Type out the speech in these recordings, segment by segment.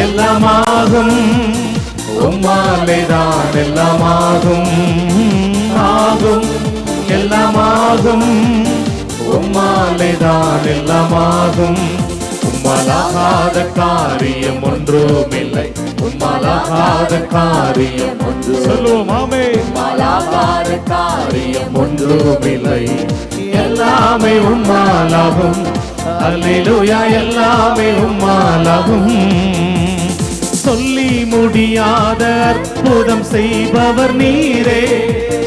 எல்லாமாகும். உம்மாலேதான் எல்லாமாகும். ஆகும் எல்லாமாகும். உம்மாலேதான் எல்லாமாகும். உம்மலாகாத காரியம் ஒன்றுமில்லை. உம்மலாகாத காரியம் ஒன்று. சொல்லுவோம் ஆமே. உம்மாலாகாத காரியம் ஒன்றுமில்லை. எல்லாமே உம்மாலாகும். அல்லேலூயா எல்லாமே உம்மாலாகும். சொல்லி முடியாத அற்புதம் செய்பவர் நீரே.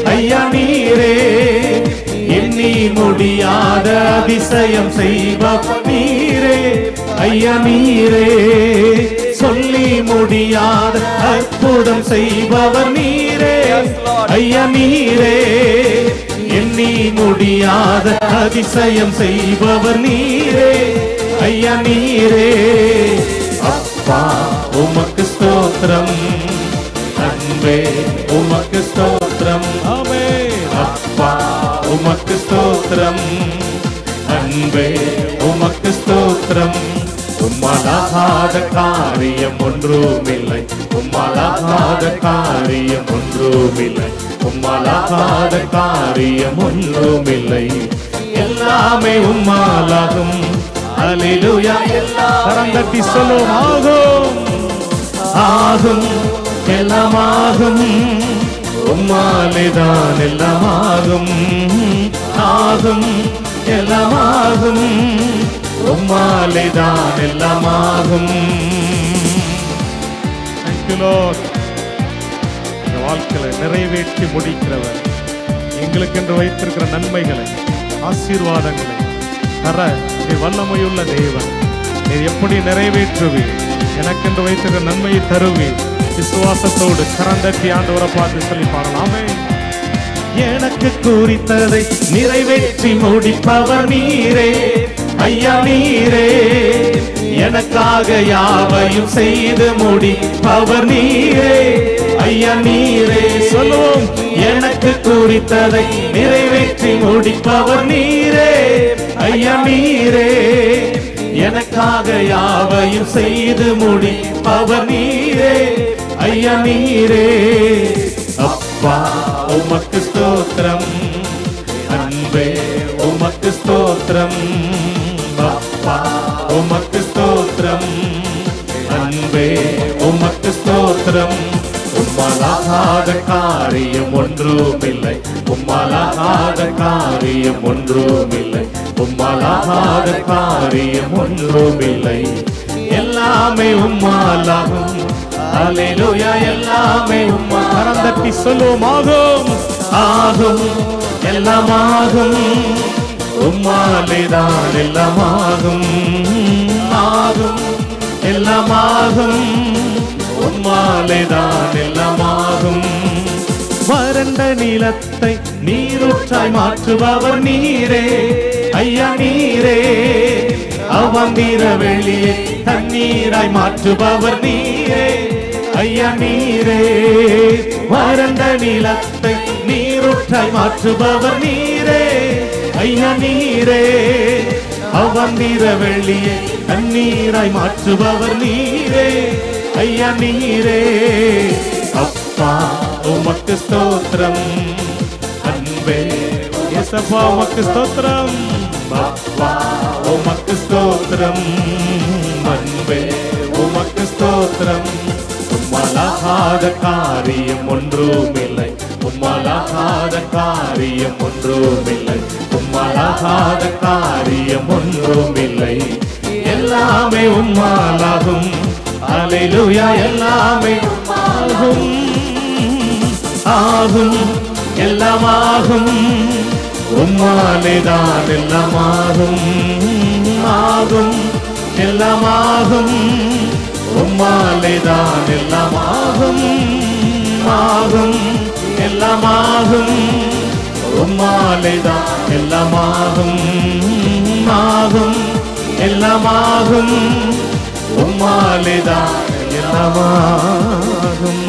ஐயா நீரே. எண்ணி முடியாத அதிசயம் செய்பவர் நீரே. ஐயா நீரே. சொல்லி முடியாத அற்புதம் செய்பவர் நீரே. ஐயா நீரே. எண்ணி முடியாத அதிசயம் செய்பவர் நீரே. ஐயா நீரே. அப்பா. ஸ்தோத்திரம் அன்பே உமக்கு ஸ்தோத்திரம் ஆமே அப்பா உமக்கு ஸ்தோத்திரம் அன்பே உமக்கு ஸ்தோத்திரம் உம்மலாகாத காரியம் ஒன்றுமில்லை உம்மலாகாத காரியம் ஒன்றுமில்லை உம்மலாகாத காரியம் ஒன்றுமில்லை எல்லாமே உம்மாலாகும் அலிலுயா எல்லாம் கரந்தட்டி சொல்லுவோம் ஆகும் ஆகும் எல்லாமாகும். உம்மாலேதான் எல்லாமாகும். ஆகும் எல்லாமாகும். உம்மாலேதான் எல்லாமாகும். Thank இந்த வாழ்க்கையில நிறைவேற்றி முடிக்கிறவர். எங்களுக்கென்று வைத்திருக்கிற நன்மைகளை ஆசீர்வாதங்களை தர நீ வல்லமையுள்ள தேவன். நீ எப்படி நிறைவேற்றுவீர்? எனக்கென்று வைத்திருக்க நன்மையை தருவி. விசுவாசத்தோடு கரந்தட்டி ஆண்டவரை பார்த்து சொல்லி பாடலாமே எனக்கு குறித்ததை நிறைவேற்றி முடிப்பவர் நீரே. ஐயா நீரே. எனக்காக யாவையும் செய்து முடிப்பவர் நீரே. ஐயா நீரே. சொல்லுவோம். எனக்கு குறித்ததை நிறைவேற்றி முடிப்பவர் நீரே. ஐயா நீரே. எனக்காக யாவையும் செய்து முடிப்பவர் நீரே ஐயா நீரே. அப்பா உமக்கு ஸ்தோத்திரம். அன்பே உமக்கு ஸ்தோத்திரம். அப்பா உமக்கு ஸ்தோத்திரம். அன்பே உமக்கு ஸ்தோத்திரம். உம்மலாகாத காரியம் ஒன்றுமில்லை. உம்மாலாகாத காரியம் ஒன்றுமில்லை. உம்மாலாகாத காரியம் ஒன்றுமில்லை. எல்லாமே உம்மாலாகும். அல்லேலூயா எல்லாமே உம்மா கரம் தட்டி சொல்லுவோம் ஆகும் ஆகும் எல்லாமாகும். உம்மாலேதான் எல்லாமாகும். ஆகும் எல்லாமாகும். உம்மாலேதான் எல்லாமாகும். வறண்ட நிலத்தை நீரூற்றாய் மாற்றுபவர் நீரே. ஐயா நீரே. அவந்திர வெளியே தண்ணீராய் மாற்றுபவர் நீரே. ஐயா நீரே. வறண்ட நிலத்தை நீரூற்றாய் மாற்றுபவர் நீரே. ஐயா நீரே. அவந்திர வெளியே தண்ணீராய் மாற்றுபவர் நீரே. ஐயா நீரே. ஏசப்பா உமக்கு ஸ்தோத்திரம். அப்பா உமக்கு ஸ்தோத்திரம். அன்பே உமக்கு ஸ்தோத்திரம். உம்மலாகாத காரியம் ஒன்றுமில்லை. உம்மலாகாத காரியம் ஒன்றுமில்லை. உம்மலாகாத காரியம் ஒன்றுமில்லை. எல்லாமே உம்மாலாகும். அலையிலுயா எல்லாமே உம்மாகும் ஆகும் எல்லாமாகும். உம்மாலே தான் எல்லாமாகும் ஆகும் எல்லாமாகும். உம்மாலே தான் எல்லாமாகும் ஆகும் எல்லாமாகும். உம்மாலே தான் எல்லாமாகும் ஆகும் எல்லாமாகும். உம்மாலே தான் எல்லாமாகும்.